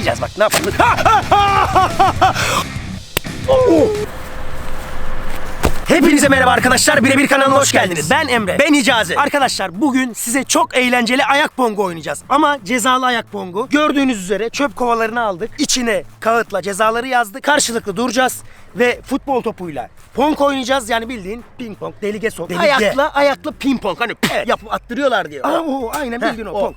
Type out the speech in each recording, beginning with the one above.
Bekleyeceğiz bak ne yapalım. Hepinize merhaba arkadaşlar. Birebir kanalına hoş geldiniz. Ben Emre. Ben Hicazi. Arkadaşlar bugün size çok eğlenceli ayak pongu oynayacağız. Ama cezalı ayak pongu. Gördüğünüz üzere çöp kovalarını aldık. İçine kağıtla cezaları yazdık. Karşılıklı duracağız ve futbol topuyla pong oynayacağız. Yani bildiğin ping pong, delige sok. Ayakla, ayakla ping pong. Hani evet. yapıp attırıyorlar diyor. Aa, o, aynen bildiğin o. Pong.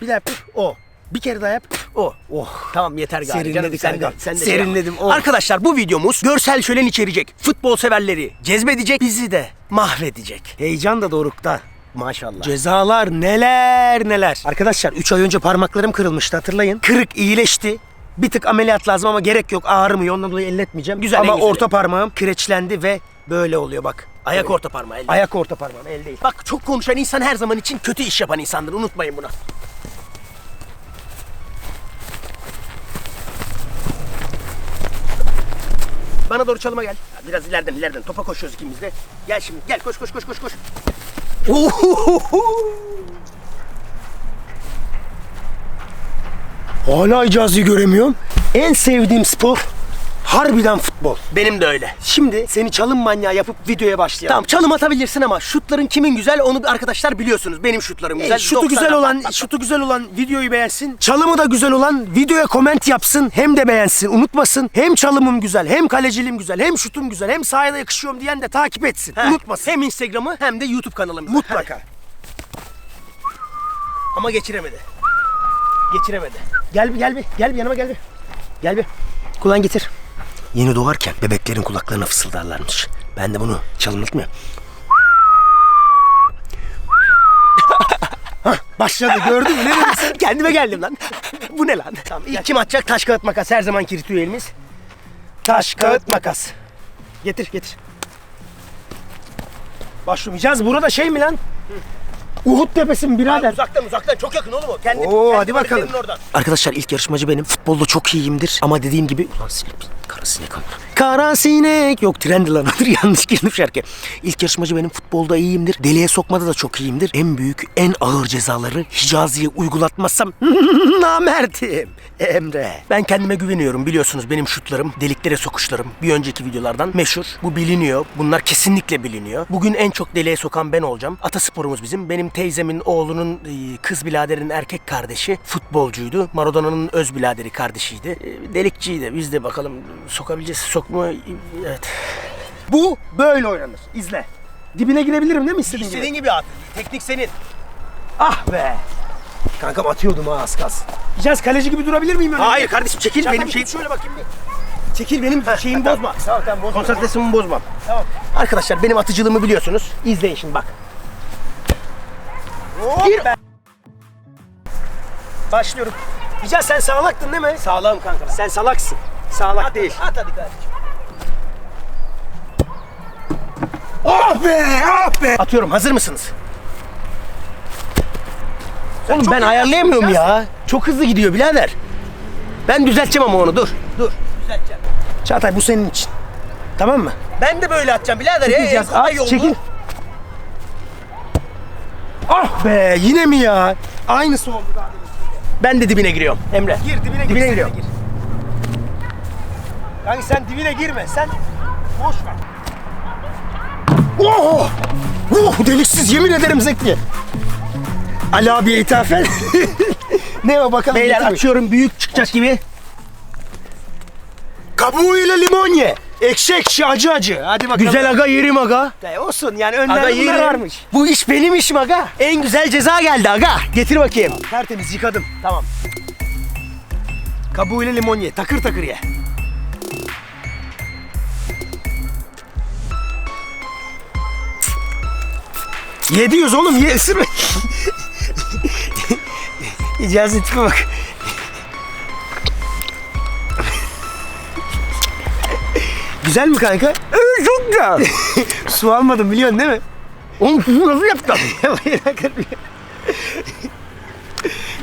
Bir daha. O. Bir kere daha yap. O. Oh. Tamam yeter galiba. Serinledik Canım, sen de, kanka. sen de Serinledim, Şey oh. yap. Arkadaşlar bu videomuz görsel şölen içerecek. Futbol severleri cezbedecek. Bizi de mahvedecek. Heyecan da dorukta. Maşallah. Cezalar neler neler. Arkadaşlar 3 ay önce parmaklarım kırılmıştı hatırlayın. Kırık iyileşti. Bir tık ameliyat lazım ama gerek yok ağrımıyor ondan dolayı elletmeyeceğim. Güzel, ama orta parmağım kireçlendi ve böyle oluyor bak. Ayak orta parmağı elde. Ayak orta parmağım el değil. Bak çok konuşan insan her zaman için kötü iş yapan insandır. Unutmayın bunu. Bana doğru çalıma gel. Biraz ileriden ileriden topa koşuyoruz ikimiz de. Gel şimdi gel koş koş koş koş koş. Hala Hicazi'yi göremiyorum. En sevdiğim spor harbiden futbol. Benim de öyle. Şimdi seni çalım manyağı yapıp videoya başlayalım. Tamam çalım atabilirsin ama şutların kimin güzel onu arkadaşlar biliyorsunuz. Benim şutlarım güzel. şutu 90'a güzel olan, şutu güzel olan videoyu beğensin. Çalımı da güzel olan videoya koment yapsın. Hem de beğensin. Unutmasın. Hem çalımım güzel, hem kaleciliğim güzel, hem şutum güzel, hem sahada yakışıyorum diyen de takip etsin. Unutmasın. Hem Instagram'ı hem de YouTube kanalımı. Mutlaka. Ama geçiremedi. Geçiremedi. Gel bir gel bir gel bir yanıma gel bir. Gel bir. Kulağını getir. Yeni doğarken bebeklerin kulaklarına fısıldarlarmış. Ben de bunu çalımlık mı? Hah, Başladı gördün mü? Ne dedim sen? Kendime geldim lan. Bu ne lan? Tamam, ilk kim atacak? Taş kağıt makas her zamanki ritüelimiz. Taş kağıt makas. Getir getir. Başlamayacağız. Burada şey mi lan? Uhud tepesi mi birader? Uzaktan uzaktan çok yakın oğlum o. Kendi, Oo kendi hadi bakalım. Oradan. Arkadaşlar ilk yarışmacı benim. Futbolda çok iyiyimdir. Ama dediğim gibi... Ulan sinek, kara sinek ama. Kara sinek. Yok trendi lan odur yanlış girdim şarkı. İlk yarışmacı benim. Futbolda iyiyimdir. Deliğe sokmada da çok iyiyimdir. En büyük, en ağır cezaları Hicazi'ye uygulatmazsam namertim. Emre. Ben kendime güveniyorum biliyorsunuz benim şutlarım, deliklere sokuşlarım bir önceki videolardan meşhur. Bu biliniyor. Bunlar kesinlikle biliniyor. Bugün en çok deliğe sokan ben olacağım. Atasporumuz bizim. Benim teyzemin oğlunun e, kız biraderinin erkek kardeşi futbolcuydu. Maradona'nın öz biraderi kardeşiydi. E, Delikçiydi. Biz de bakalım sokabileceğiz. Sokma evet. Bu böyle oynanır. İzle. Dibine girebilirim değil mi istediğin gibi? İstediğin gibi at. Teknik senin. Ah be. Kankam atıyordum ha az kalsın. Hicaz kaleci gibi durabilir miyim öyle? Hayır kardeşim çekil Çakal benim şeyim. şöyle bakayım bir. Çekil benim şeyimi bozma. Tamam tamam bozma. Konsantrasyonumu bozmam. Tamam. Arkadaşlar benim atıcılığımı biliyorsunuz. İzleyin şimdi bak. Gir. Başlıyorum. Hicaz sen sağlaktın değil mi? Sağlam kanka. Sen salaksın. Sağlak değil. At hadi kardeşim. Ah be ah be. Atıyorum hazır mısınız? Oğlum ben ayarlayamıyorum ya. Çok hızlı gidiyor birader. Ben düzelteceğim ama onu dur. Dur. Düzelteceğim. Çağatay bu senin için. Tamam mı? Ben de böyle atacağım birader. ya. Çekileceğiz. En kolay At, çekil. Ah be yine mi ya? Aynısı oldu daha demin. Ben de dibine giriyorum Emre. Gir dibine gir. Dibine sen giriyorum. gir. Kanka sen dibine girme. Sen boş ver. Oh! Oh deliksiz yemin ederim zevkli. Ali abiye ithafen. ne o bakalım. Beyler, getir. açıyorum büyük çıkacak gibi. Kabuğuyla limon ye. Ekşi ekşi acı acı. Hadi bakalım. Güzel aga yerim aga. E, olsun yani Aga önlerde bunlar varmış. Bu iş benim işim aga. En güzel ceza geldi aga. Getir bakayım. Tertemiz yıkadım. Tamam. Kabuğuyla limon ye. Takır takır ye. Ye diyoruz oğlum ye ısırma. İcazet tipe bak. Güzel mi kanka? Evet çok güzel. Su almadım biliyorsun değil mi? Oğlum susu nasıl yaptın?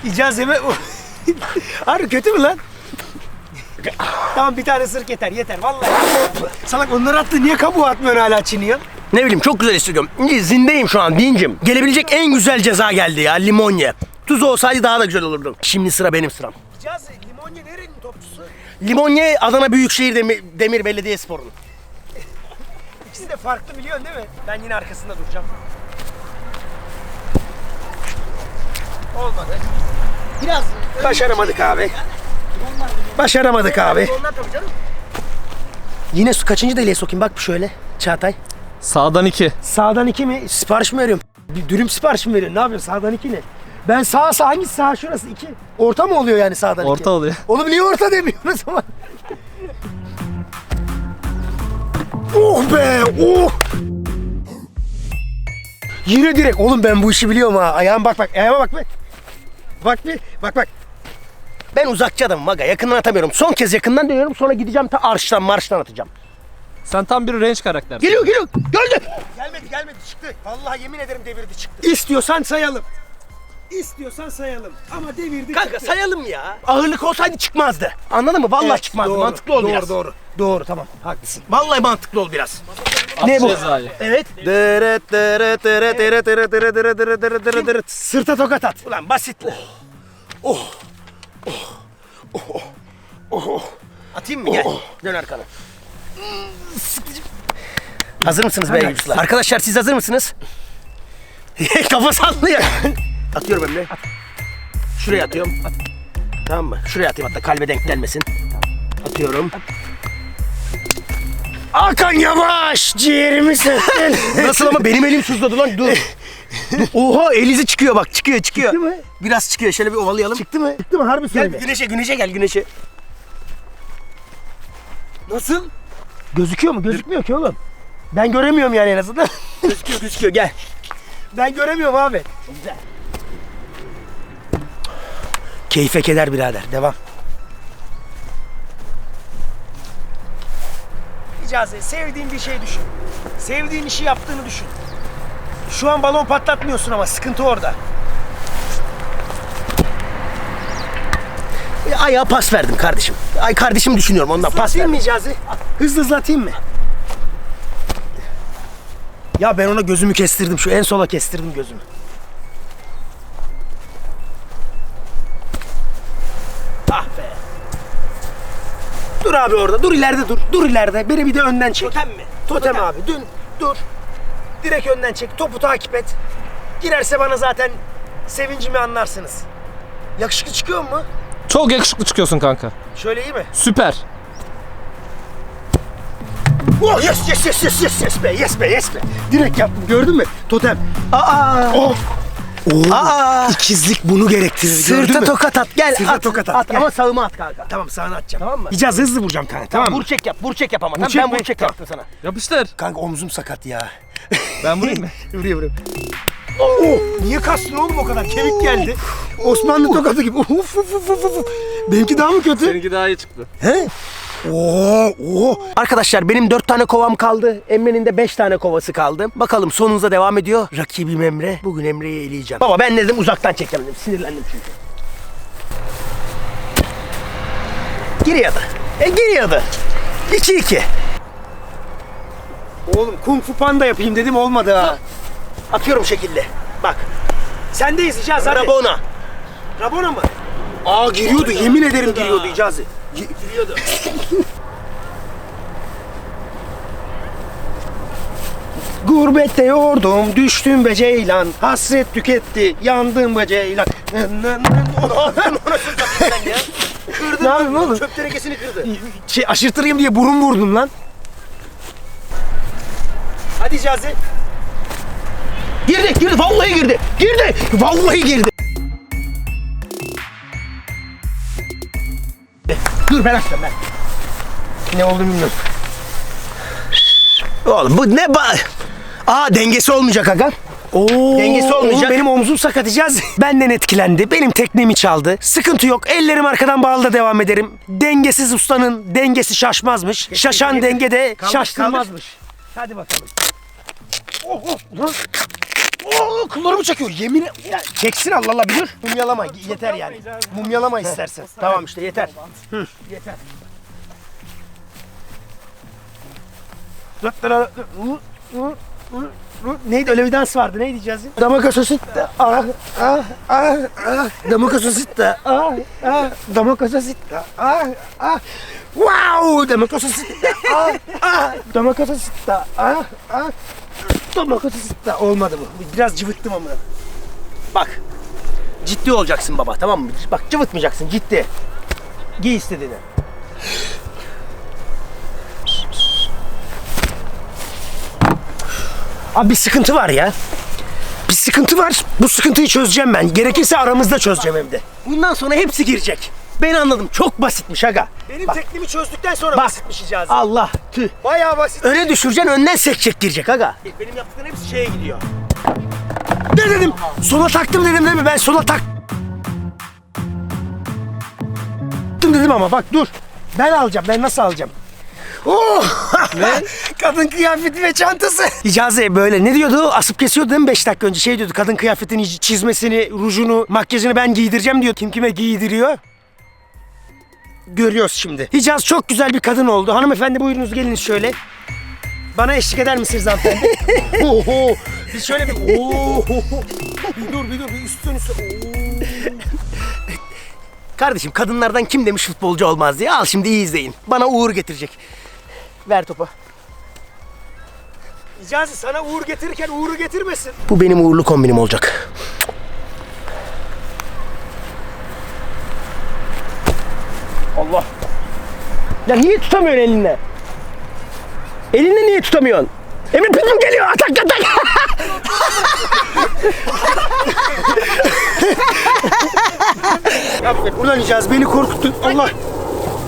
İcazeme... Harbi kötü mü lan? tamam bir tane sırk yeter yeter vallahi. Salak onları attı niye kabuğu atmıyorsun hala çiniyor? Ne bileyim çok güzel hissediyorum. Zindeyim şu an dincim. Gelebilecek en güzel ceza geldi ya limon ye. Tuz olsaydı daha da güzel olurdu. Şimdi sıra benim sıram. Hicazi limon ye nerenin topçusu? Limonye Adana Büyükşehir Demir, Demir Belediyespor'un. İkisi de farklı biliyorsun değil mi? Ben yine arkasında duracağım. Olmadı. Biraz Başaramadık abi. Başaramadık abi. Onlar tabii canım. Yine su kaçıncı deliğe sokayım bak bir şöyle Çağatay. Sağdan 2. Sağdan iki mi? Sipariş mi veriyorum? Bir dürüm sipariş mi veriyorsun? Ne yapıyorsun? Sağdan iki ne? Ben sağ sağ hangisi sağ şurası iki. Orta mı oluyor yani sağdan iki? Orta oluyor. Oğlum niye orta demiyorsun o zaman? oh be oh. Yine direkt oğlum ben bu işi biliyorum ha. Ayağım bak bak ayağıma bak be. Bak bir bak bak. Ben uzakçı adamım aga yakından atamıyorum. Son kez yakından dönüyorum sonra gideceğim ta arştan marştan atacağım. Sen tam bir range karakter. Geliyor geliyor geldi. Gelmedi gelmedi çıktı. Vallahi yemin ederim devirdi çıktı. İstiyorsan sayalım. İstiyorsan sayalım. Ama devirdi Kanka çıktı. sayalım ya. Ağırlık olsaydı çıkmazdı. Anladın mı? Vallahi Evet, çıkmazdı. doğru, mantıklı ol doğru, biraz. doğru. Doğru tamam haklısın. Vallahi mantıklı ol biraz. Ne bu? cezayı. Evet. Dırıt dırıt dırıt dırıt dırıt dırıt dırıt dırıt dırıt dırıt dırıt. Sırta tokat at. Ulan basit. Oh. Oh. Oh. Oh. Oh. Atayım mı? Gel. Dön arkana. Hazır mısınız bey yüzler? Arkadaşlar siz hazır mısınız? Kafa sallıyor. Atıyorum Emre. Şuraya atıyorum. Tamam mı? Şuraya atayım hatta kalbe denk gelmesin. Atıyorum. Hakan Yavaş! Ciğerimi söktün. Nasıl ama benim elim sızladı lan dur. Dur. Oha elizi çıkıyor bak çıkıyor çıkıyor. Çıktı mı? Biraz çıkıyor şöyle bir ovalayalım. Çıktı mı? Çıktı mı harbi Gel söyle. güneşe güneşe gel güneşe. Nasıl? Gözüküyor mu? Gözükmüyor ki oğlum. Ben göremiyorum yani en azından. gözüküyor gözüküyor gel. Ben göremiyorum abi. Güzel. Keyfe keder birader. Devam. Hicazi sevdiğin bir şey düşün. Sevdiğin işi yaptığını düşün. Şu an balon patlatmıyorsun ama sıkıntı orada. Ayağa pas verdim kardeşim. Ay kardeşim düşünüyorum ondan pas verdim. mı Hicazi? Hızlı hızlı atayım mı? Ya ben ona gözümü kestirdim. Şu en sola kestirdim gözümü. Ah be. Dur abi orada. Dur ileride dur. Dur ileride. Beni bir de önden çek. Totem mi? Totem abi. Dün. Dur. Direkt önden çek. Topu takip et. Girerse bana zaten sevincimi anlarsınız. Yakışıklı çıkıyor mu? Çok yakışıklı çıkıyorsun kanka. Şöyle iyi mi? Süper. Oh yes yes yes yes yes yes be yes be yes be. Direkt yaptım gördün mü? Totem. Aa. Oh. Oo, Aa! ikizlik bunu gerektirir gördün Sırta tokat at gel Sırta at. tokat at. at gel. ama sağıma at kanka. Tamam sağına atacağım. Tamam mı? Hicaz hızlı vuracağım kanka tamam mı? Vur çek yap, vur çek yap ama. Tamam, çek ben mi? vur çek yaptım sana. Yapıştır. Kanka omzum sakat ya. Ben vurayım mı? Vuruyor vuruyor. Oh, niye kastın oğlum o kadar? Kemik geldi. Osmanlı tokadı gibi. Uf, uf, uf, uf, uf. Benimki daha mı kötü? Seninki daha iyi çıktı. He? Oo, oo. Arkadaşlar benim dört tane kovam kaldı. Emre'nin de beş tane kovası kaldı. Bakalım sonunuza devam ediyor. Rakibim Emre. Bugün Emre'yi eleyeceğim. Baba ben ne dedim uzaktan çekeceğim dedim. Sinirlendim çünkü. Giriyordu. E giriyordu. 2-2. Oğlum kung fu panda yapayım dedim olmadı ha. Atıyorum şekilde. Bak. Sendeyiz Hicaz hadi. Rabona. Rabona mı? Aa giriyordu. Yemin ederim giriyordu Hicazi. Giriyordu. Gurbette yordum, düştüm be ceylan. Hasret tüketti, yandım be ceylan. sen ya? Kırdın Ne yapayım oğlum? Çöp tenekesini kırdı. Şey aşırtırayım diye burun vurdum lan. Hadi Hicazi. Girdi, girdi, vallahi girdi. Girdi, vallahi girdi. Dur ben açacağım ben. Ne oldu bilmiyorum. Oğlum bu ne ba... Aa dengesi olmayacak aga. Oo, Dengesi olmayacak. oğlum benim omzum sakatacağız. Benden etkilendi. Benim teknemi çaldı. Sıkıntı yok. Ellerim arkadan bağlı da devam ederim. Dengesiz ustanın dengesi şaşmazmış. Şaşan dengede Kaldır, şaştırmazmış. Hadi bakalım. Oh oh lan. Oh kullarımı çekiyor. Yemin ya, çeksin Allah Allah bir dur. Mumyalama yeter yani. Mumyalama istersen. Tamam işte yeter. Hı, yeter. Neydi öyle bir dans vardı neydi Cazi? Damaka sositta ah ah ah ah Damaka sositta ah ah Damaka sositta ah ah Wow Damaka sositta ah ah Damaka sositta ah ah Damaka sositta olmadı bu. Biraz cıvıttım ama. Bak. Ciddi olacaksın baba tamam mı? Bak cıvıtmayacaksın ciddi. Giy istediğini. Abi bir sıkıntı var ya. Bir sıkıntı var. Bu sıkıntıyı çözeceğim ben. Gerekirse aramızda çözeceğim evde. Bundan sonra hepsi girecek. Ben anladım. Çok basitmiş aga. Benim Bak. tekniğimi çözdükten sonra Bak. basitmiş icazı. Allah tüh. Bayağı basit. Öne düşüreceksin önden sekecek girecek aga. Benim yaptıklarım hepsi şeye gidiyor. Ne dedim? Sola taktım dedim değil mi? Ben sola tak. Taktım dedim ama bak dur. Ben alacağım. Ben nasıl alacağım? Oh! Ne? kadın kıyafeti ve çantası. İcaze böyle ne diyordu? Asıp kesiyordu değil mi 5 dakika önce? Şey diyordu kadın kıyafetini, çizmesini, rujunu, makyajını ben giydireceğim diyor. Kim kime giydiriyor? Görüyoruz şimdi. Hicaz çok güzel bir kadın oldu. Hanımefendi buyurunuz geliniz şöyle. Bana eşlik eder misiniz hanımefendi? Oho! Biz şöyle bir oho! Bir dur bir dur bir üstten üstten. Oo. Kardeşim kadınlardan kim demiş futbolcu olmaz diye. Al şimdi iyi izleyin. Bana uğur getirecek. Ver topu. İcazı sana uğur getirirken uğuru getirmesin. Bu benim uğurlu kombinim olacak. Allah. Ya niye tutamıyorsun elinle? Elinle niye tutamıyorsun? Emir Pitbull geliyor. Atak atak. Aferin. Ulan Icaz beni korkuttun. Allah.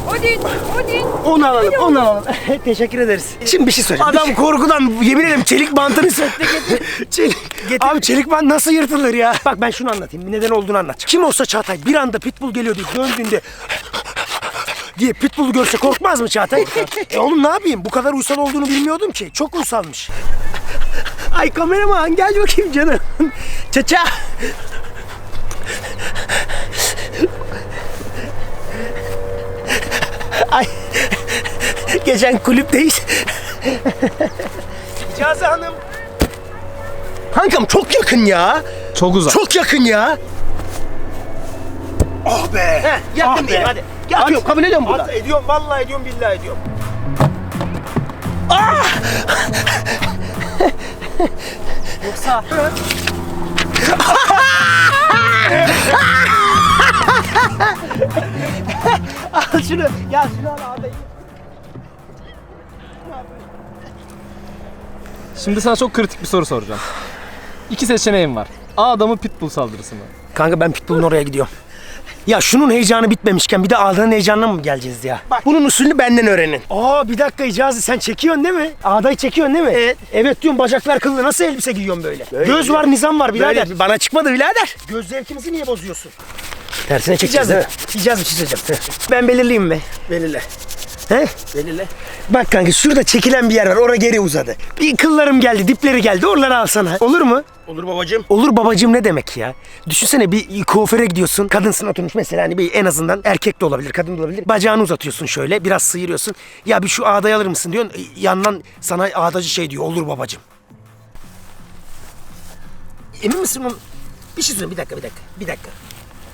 Odin, Odin. Onu alalım, onu alalım. Teşekkür ederiz. Şimdi bir şey söyleyeceğim. Adam korkudan yemin ederim çelik bantını söktü getir. çelik. Abi çelik bant nasıl yırtılır ya? Bak ben şunu anlatayım. Bir neden olduğunu anlatacağım. Kim olsa Çağatay bir anda pitbull geliyor diye döndüğünde diye pitbull'u görse korkmaz mı Çağatay? e oğlum ne yapayım? Bu kadar uysal olduğunu bilmiyordum ki. Çok uysalmış. Ay kameraman gel bakayım canım. Çaça. Ay. Geçen kulüpteyiz. İcazı Hanım. Kankam çok yakın ya. Çok uzak. Çok yakın ya. Oh be. Heh, yakın Ah diyelim be. hadi. Yatıyorum kabul ediyorum burada. At, ediyorum vallahi ediyorum billahi ediyorum. Yoksa... al şunu. Ya şunu al abi. Şimdi sana çok kritik bir soru soracağım. İki seçeneğim var. A adamı pitbull saldırısı mı? Kanka ben Pitbull'un oraya gidiyorum. Ya şunun heyecanı bitmemişken bir de ağdanın heyecanına mı geleceğiz ya? Bak bunun usulünü benden öğrenin. Aa bir dakika Hicazi sen çekiyorsun değil mi? Ağdayı çekiyorsun değil mi? Evet. Evet diyorum bacaklar kıllı nasıl elbise giyiyorsun böyle? Göz var nizam var birader. Böyle bana çıkmadı birader. Göz zevkimizi niye bozuyorsun? Tersine çekeceğiz değil mi? Hicazi bir şey söyleyeceğim. Ben belirleyeyim mi? Belirle. He? Belirle. Bak kanka şurada çekilen bir yer var. Oraya geri uzadı. Bir kıllarım geldi, dipleri geldi. Oraları alsana. Olur mu? Olur babacığım. Olur babacığım ne demek ya? Düşünsene bir kuaföre gidiyorsun. Kadınsın oturmuş mesela hani bir en azından erkek de olabilir, kadın da olabilir. Bacağını uzatıyorsun şöyle, biraz sıyırıyorsun. Ya bir şu ağdayı alır mısın diyorsun. Yandan sana ağdacı şey diyor. Olur babacığım. Emin misin onun? Bir şey söyleyeyim. Bir dakika, bir dakika. Bir dakika.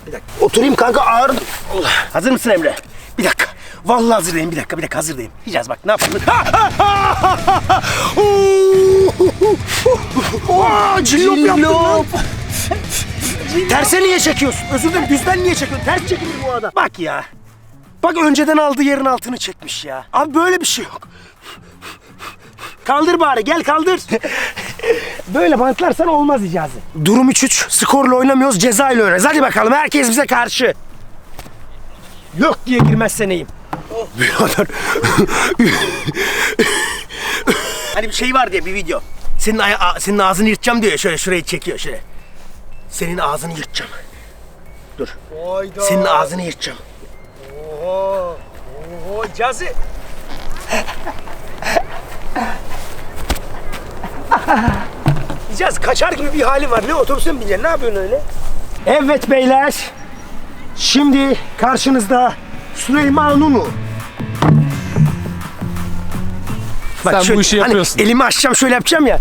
Bir dakika. Oturayım kanka ağır. Allah. Hazır mısın Emre? Vallahi hazırdayım. Bir dakika, bir dakika hazırdayım. Yiyeceğiz bak ne yapalım. Oo, cillop yaptın lan. Terse niye çekiyorsun? Özür dilerim düzden niye çekiyorsun? Ters çekilir bu adam. Bak ya. Bak önceden aldığı yerin altını çekmiş ya. Abi böyle bir şey yok. Kaldır bari gel kaldır. böyle bantlarsan olmaz icazi. Durum 3-3. Skorla oynamıyoruz ceza ile oynuyoruz. Hadi bakalım herkes bize karşı. Yok diye girmezsen iyiyim. Birader. hani bir şey var diye bir video. Senin, senin ağzını yırtacağım diyor ya şöyle şurayı çekiyor şöyle. Senin ağzını yırtacağım. Dur. Hayda. Senin ağzını yırtacağım. Oho. Oho İcazı. Gideceğiz. Kaçar gibi bir hali var. Ne otobüse mi bineceksin? Ne yapıyorsun öyle? Evet beyler. Şimdi karşınızda Süleyman Unu. Sen bu işi hani yapıyorsun. elimi açacağım şöyle yapacağım ya.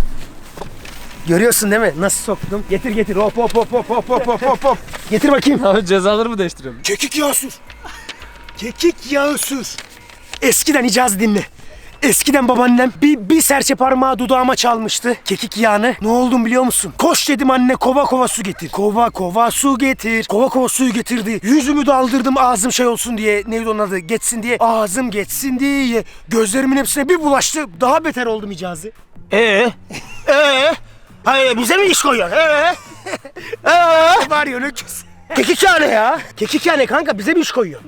Görüyorsun değil mi? Nasıl soktum? Getir getir. Hop hop hop hop hop hop hop hop hop. Getir bakayım. Abi cezaları mı değiştiriyorum? Kekik yağı sür. Kekik yağı sür. Eskiden icaz dinle. Eskiden babaannem bir, bir serçe parmağı dudağıma çalmıştı kekik yağını. Ne oldum biliyor musun? Koş dedim anne kova kova su getir. Kova kova su getir. Kova kova suyu getirdi. Yüzümü daldırdım ağzım şey olsun diye. Neydi onun adı? Geçsin diye. Ağzım geçsin diye. Gözlerimin hepsine bir bulaştı. Daha beter oldum icazı. Ee? Ee? Hayır bize mi iş koyuyorsun? Ee? Aa, var ya öküz. Kekik yağı ne ya? Kekik yağı ne kanka bize mi iş koyuyor?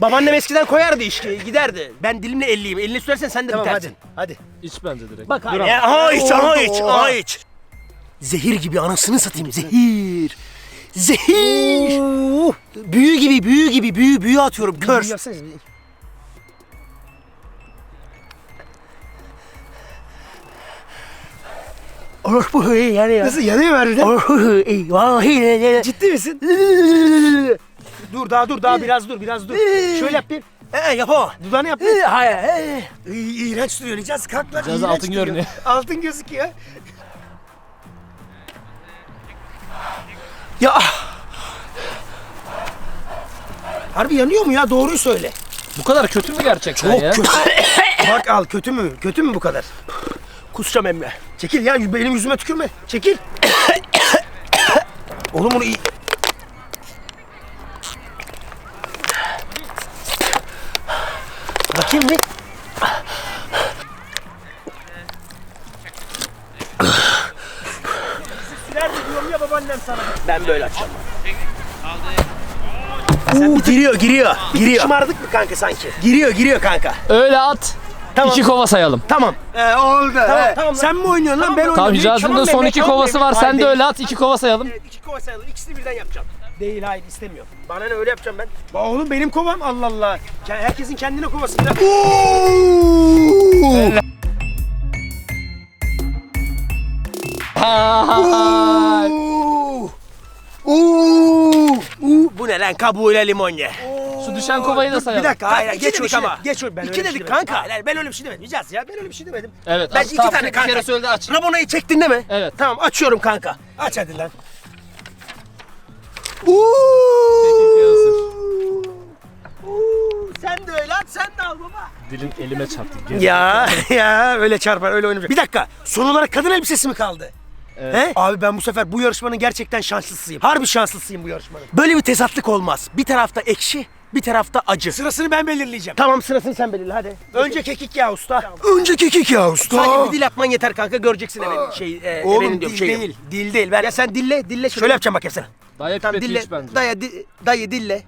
Babaannem eskiden koyardı iş giderdi. Ben dilimle elliyim. Elini sürersen sen de Tamam bitersin. hadi. Hadi. İç bence direkt. Bak Dur abi. Aha iç, aha iç, aha iç. Zehir gibi anasını satayım. Zehir. Zehir. Büyü gibi, büyü gibi, büyü, büyü atıyorum. Kör. Yapsana. Orospu hıyı yani ya. Nasıl yanıyor mu harbiden? Orospu hıyı. Vallahi. Ciddi misin? dur daha dur daha biraz dur biraz dur. Şöyle yap bir. Ee, yap o. Dudağını yap. Hayır. ee. İyi, iğrenç duruyor. Nicaz kalk lan. İğrenç altın duruyor. görünüyor. Altın gözüküyor. Ya Harbi yanıyor mu ya? Doğruyu söyle. Bu kadar kötü mü gerçekten Çok ya? kötü. Bak al kötü mü? Kötü mü bu kadar? kusacağım emme. Çekil ya benim yüzüme tükürme. Çekil. Oğlum bunu iyi... Bakayım bir. Nerede diyorum ya babaannem sana. Ben böyle açacağım. Uuu, giriyor, giriyor, giriyor. Şımardık mı kanka sanki? Giriyor, giriyor kanka. Öyle at. Tamam. İki kova sayalım. Tamam. Ee, oldu. Tamam, he. tamam. Sen mi oynuyorsun lan? Ben Tamam oynuyorum. Hicaz'ın da son iki kovası var. Sen de öyle at. iki kova sayalım. Evet, iki kova sayalım. İkisini birden yapacağım. Değil hayır istemiyorum. Bana ne öyle yapacağım ben. Ba oğlum benim kovam Allah Allah. Ke- Herkesin kendine kovası. Uuu. Uuu. Bu ne lan kabuğuyla limon ye. Şu düşen kovayı da Bir sayalım. dakika hayır İki geç dedik o işi. Geç o ben İki öyle bir dedik şey demedim. kanka. Hayır, hayır, ben öyle bir şey demedim. Hicaz ya ben öyle bir şey demedim. Evet. Ben iki Tamam, tane bir kanka. kere söyledi aç. Rabonayı çektin değil mi? Evet. Tamam açıyorum kanka. Aç hadi lan. Uuu. Sen de öyle at sen de al baba. Dilin elime çarptı. Ya ya öyle çarpar öyle oynamayacak. Bir dakika son olarak kadın elbisesi mi kaldı? Evet. He? Abi ben bu sefer bu yarışmanın gerçekten şanslısıyım. Harbi şanslısıyım bu yarışmanın. Böyle bir tezatlık olmaz. Bir tarafta ekşi, bir tarafta acı. Sırasını ben belirleyeceğim. Tamam sırasını sen belirle hadi. Önce kekik ya usta. Önce kekik ya usta. Sadece bir dil atman yeter kanka göreceksin efendim şey e, Oğlum diyorum, dil şey. değil. Dil değil. Ben Ya sen dille dille şöyle. şöyle yapacağım bak hepsine. Daya Tamam dille. iç bence. Dayı, di, dayı dille.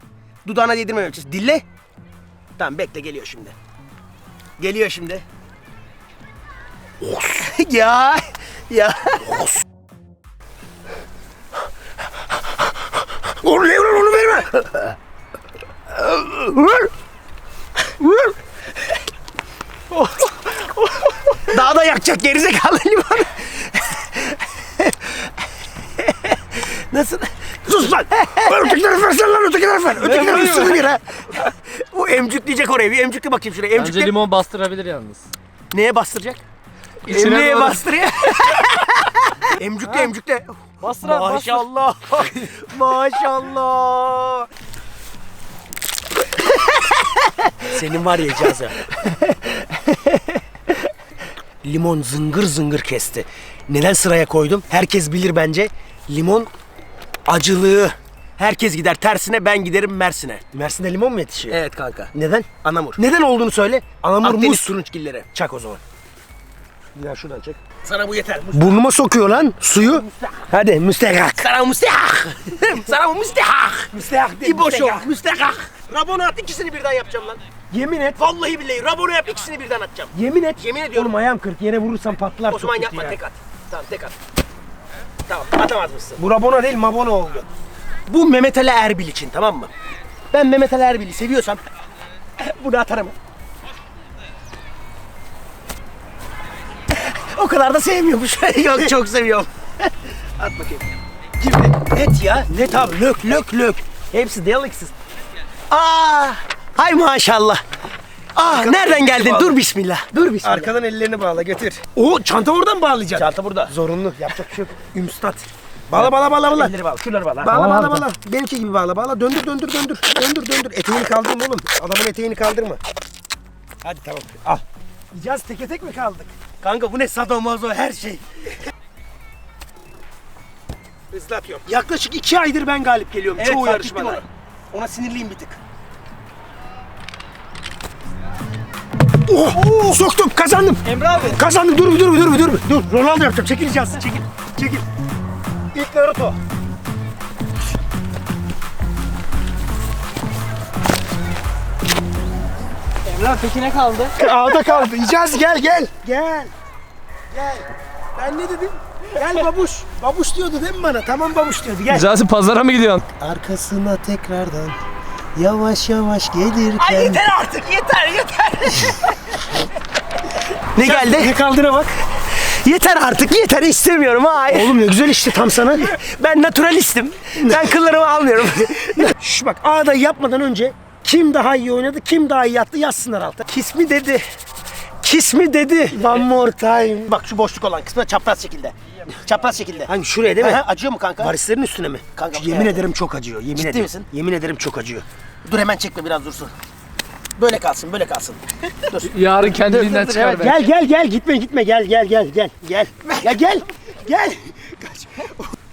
Dudağına yedirmemem için. Dille. Tamam bekle geliyor şimdi. Geliyor şimdi. ya ya. Onu lan onu verme. Daha da yakacak gerizekalı limon. Nasıl? Sus lan. Ver öteki tarafı versene lan öteki tarafı ver. Öteki tarafı bir ha. O emcükleyecek oraya. Bir emcükle bakayım şuraya. Bence Emcükle. limon bastırabilir yalnız. Neye bastıracak? İçine Neye doğru. bastırıyor? emcükle emcükle. Bastır abi, bastır. Maşallah. Maşallah. Senin var ya Hicazi. Limon zıngır zıngır kesti. Neden sıraya koydum? Herkes bilir bence. Limon acılığı. Herkes gider tersine ben giderim Mersin'e. Mersin'de limon mu yetişiyor? Evet kanka. Neden? Anamur. Neden olduğunu söyle. Anamur Akdeniz muz. turunçgilleri. Çak o zaman. Daha şuradan çek. Sana bu yeter. Burnuma sokuyor lan suyu. Hadi müstehak. Sana müstehak. Sana müstehak. Müstehak değil. İboşo. Müstehak. Rabona at ikisini birden yapacağım lan. Yemin et. Vallahi billahi Rabona yap ikisini birden atacağım. Yemin et. Yemin ediyorum. Oğlum ayağım kırk. Yere vurursam patlar. O zaman çok kötü yapma ya. tek at. Tamam tek at. Tamam atamaz mısın? Bu Rabona değil Mabona oldu. Bu Mehmet Ali Erbil için tamam mı? Ben Mehmet Ali Erbil'i seviyorsam bunu atarım. O kadar da sevmiyormuş. Yok çok seviyorum. At bakayım. Girdi. Net ya. Net abi. Lök lök lök. Hepsi deliksiz. Aa, hay maşallah. Ah nereden geldin? Dur bismillah. Dur bismillah. Arkadan ellerini bağla götür. O çanta oradan bağlayacaksın. Çanta burada. Zorunlu. Yapacak bir şey yok. Ümstat. Bağla bağla bağla bağla. Elleri bağla. Şuraları bağla. Bağla bağla bağla. Benimki gibi bağla bağla. Döndür döndür döndür. Döndür döndür. Eteğini kaldırma oğlum. Adamın eteğini kaldırma. Hadi tamam. Al. Yiyeceğiz teke tek mi kaldık? Kanka bu ne sadomazo her şey. Hızlı atıyorum. Yaklaşık iki aydır ben galip geliyorum Evet, çoğu fark ettim yarışmada. Ona sinirliyim bir tık. Oh, soktum kazandım. Emre abi. Kazandım dur bir dur bir dur bir dur bir. Dur Ronaldo yapacağım. Çekileceğiz. Çekil. Çekil. İlk Naruto. Abi peki ne kaldı? Ağda kaldı. Yiyeceğiz gel gel. Gel. Gel. Ben ne dedim? Gel babuş. Babuş diyordu değil mi bana? Tamam babuş diyordu. Gel. Cazi pazara mı gidiyorsun? Arkasına tekrardan yavaş yavaş gelirken. Yeter artık yeter yeter. ne geldi? Ne kaldığına bak. Yeter artık yeter istemiyorum hayır. Oğlum ne güzel işte tam sana. Ben naturalistim. Ben kıllarımı almıyorum. Şş bak ağda yapmadan önce kim daha iyi oynadı, kim daha iyi yattı yazsınlar alta. Kiss mi dedi? Kiss mi dedi? One more time. Bak şu boşluk olan kısmı çapraz şekilde. Çapraz şekilde. Hangi şuraya değil mi? Aha, acıyor mu kanka? Varislerin üstüne mi? Kanka, yemin evet. ederim çok acıyor. Yemin Ciddi ederim. misin? Yemin ederim çok acıyor. Dur hemen çekme biraz dursun. Böyle kalsın böyle kalsın. Dur. Yarın kendiliğinden çıkar evet. be. Gel gel gel gitme gitme gel gel gel gel gel. Ya gel. Gel.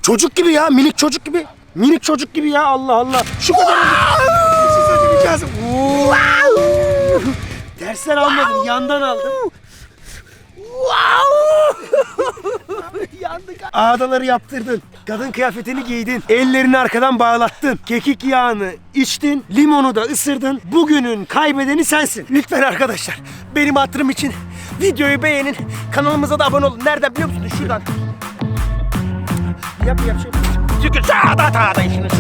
Çocuk gibi ya minik çocuk gibi. Minik çocuk gibi ya Allah Allah. Şu kadar. Şey söyleyeceğiz. Dersler almadım yandan aldım. Yandık. Ağdaları yaptırdın. Kadın kıyafetini giydin. Ellerini arkadan bağlattın. Kekik yağını içtin. Limonu da ısırdın. Bugünün kaybedeni sensin. Lütfen arkadaşlar benim hatırım için videoyu beğenin. Kanalımıza da abone olun. Nereden biliyor musunuz? Şuradan. Yap yap şey. Çünkü sağda sağda işiniz.